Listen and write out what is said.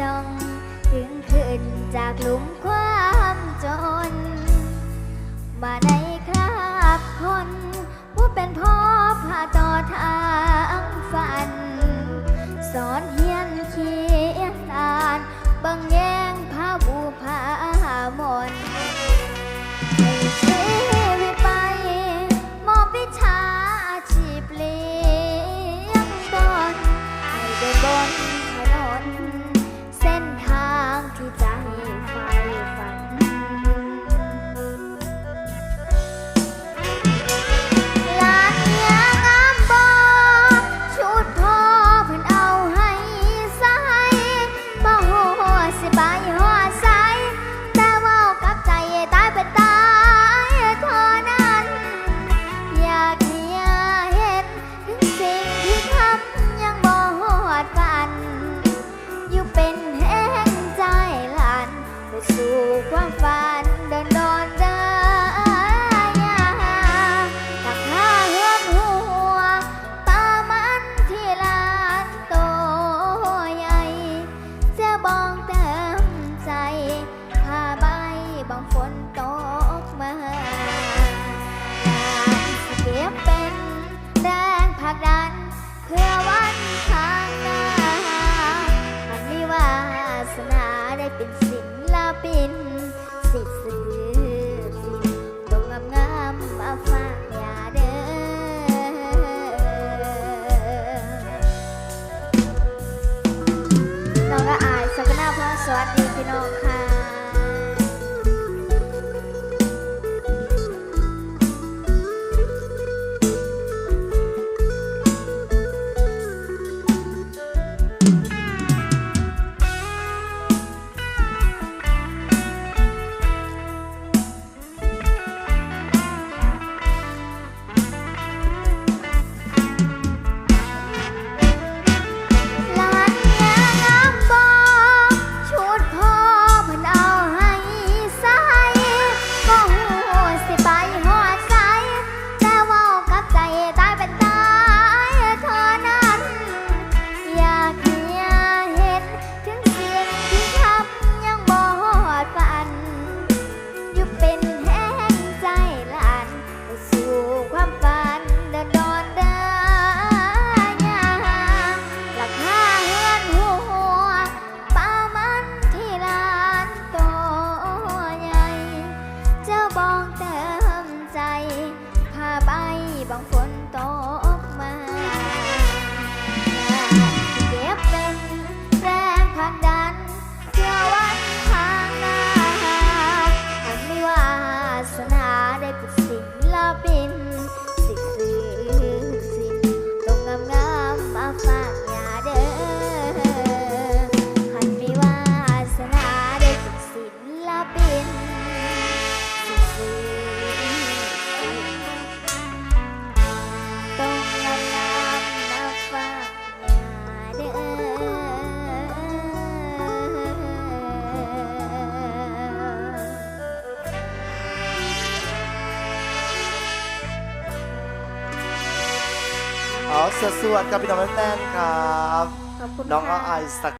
จงถึงขึ้นจากหลุมความจน มาใน เพื่อวันข้างหน้ามันมีวาสนาได้เป็นศิลปิน 当错 สวดๆกับพี่น้องแฟนๆครับ ขอบคุณน้องอ้อไอสัก